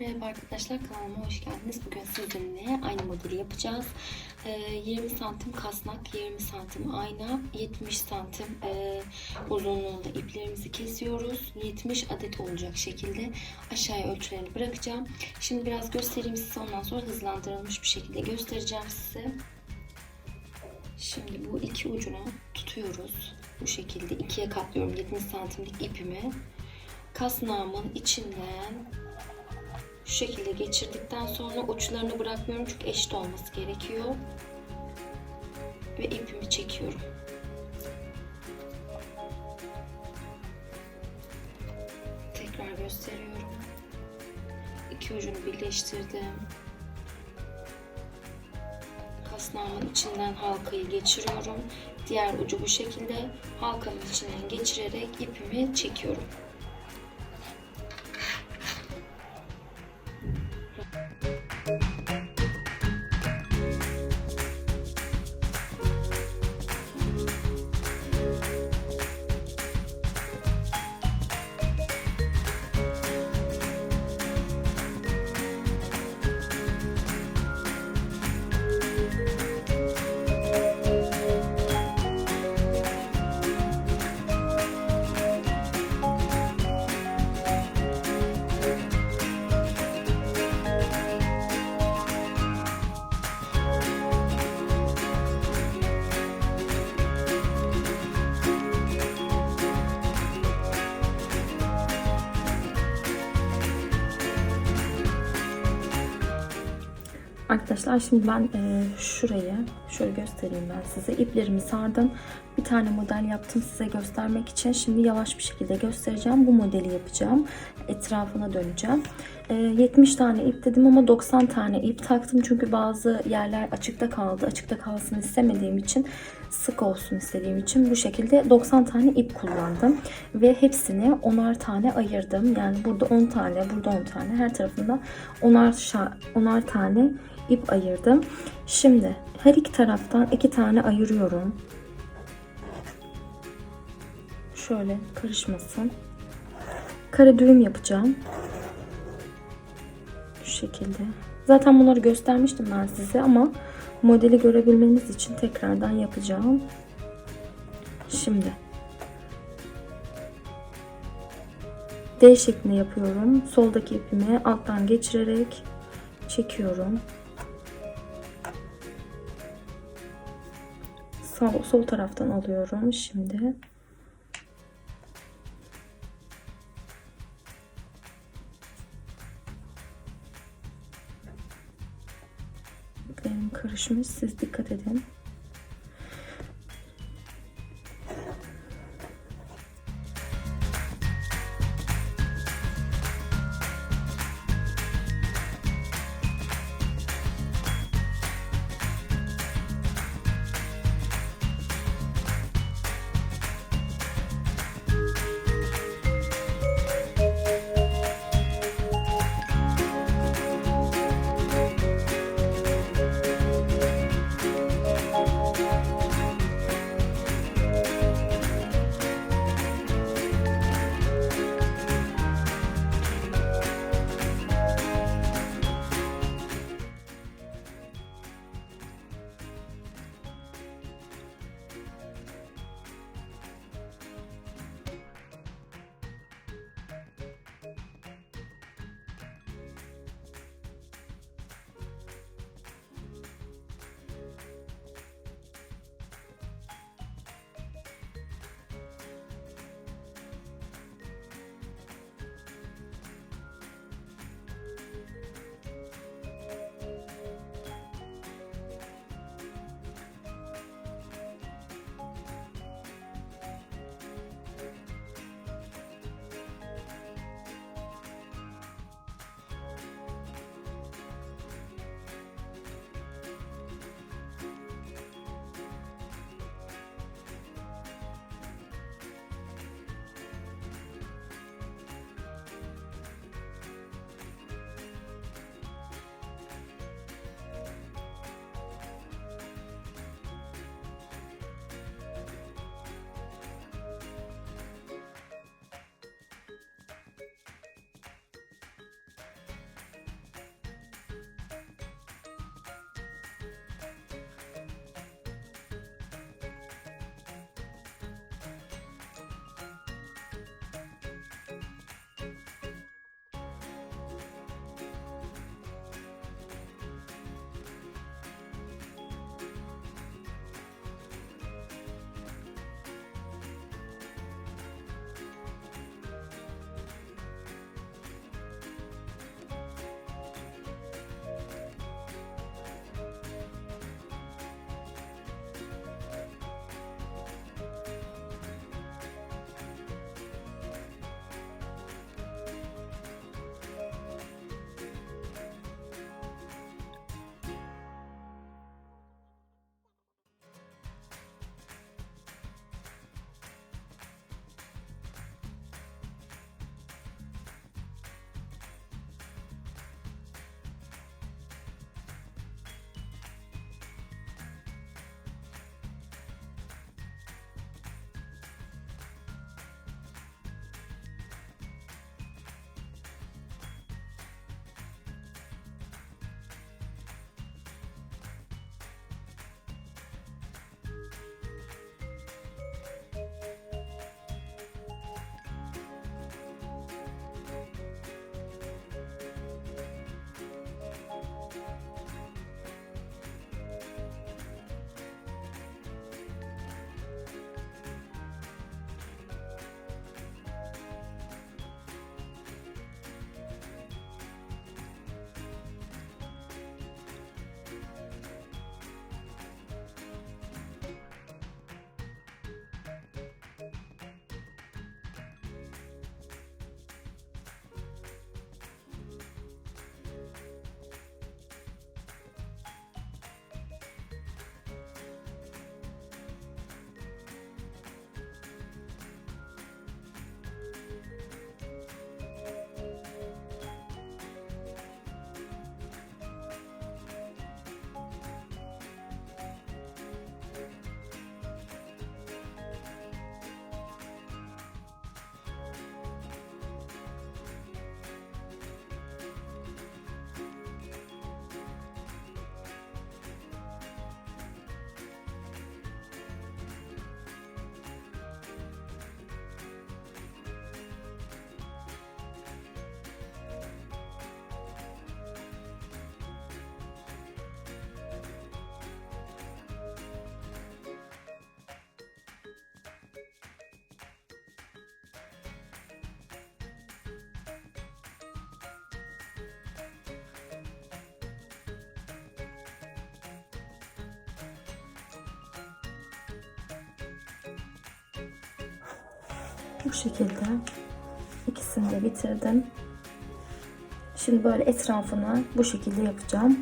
Merhaba arkadaşlar kanalıma hoş geldiniz. Bugün sizinle aynı modeli yapacağız. Ee, 20 santim kasnak, 20 santim ayna, 70 santim e, uzunluğunda iplerimizi kesiyoruz. 70 adet olacak şekilde aşağıya ölçülerini bırakacağım. Şimdi biraz göstereyim size ondan sonra hızlandırılmış bir şekilde göstereceğim size. Şimdi bu iki ucunu tutuyoruz. Bu şekilde ikiye katlıyorum 70 santimlik ipimi. Kasnağımın içinden şu şekilde geçirdikten sonra uçlarını bırakmıyorum çünkü eşit olması gerekiyor. Ve ipimi çekiyorum. Tekrar gösteriyorum. İki ucunu birleştirdim. Kasnağımın içinden halkayı geçiriyorum. Diğer ucu bu şekilde halkanın içinden geçirerek ipimi çekiyorum. Arkadaşlar şimdi ben e, şurayı şöyle göstereyim ben size. İplerimi sardım. Bir tane model yaptım size göstermek için. Şimdi yavaş bir şekilde göstereceğim. Bu modeli yapacağım. Etrafına döneceğim. E, 70 tane ip dedim ama 90 tane ip taktım. Çünkü bazı yerler açıkta kaldı. Açıkta kalsın istemediğim için sık olsun istediğim için bu şekilde 90 tane ip kullandım. Ve hepsini 10'ar tane ayırdım. Yani burada 10 tane, burada 10 tane. Her tarafında 10'ar, 10'ar tane ip ayırdım. Şimdi her iki taraftan iki tane ayırıyorum. Şöyle karışmasın. Kare düğüm yapacağım. Şu şekilde. Zaten bunları göstermiştim ben size ama modeli görebilmeniz için tekrardan yapacağım. Şimdi D şeklinde yapıyorum. Soldaki ipimi alttan geçirerek çekiyorum. Sağ, sol taraftan alıyorum şimdi. Karışmış. Siz dikkat edin. Bu şekilde ikisini de bitirdim. Şimdi böyle etrafını bu şekilde yapacağım.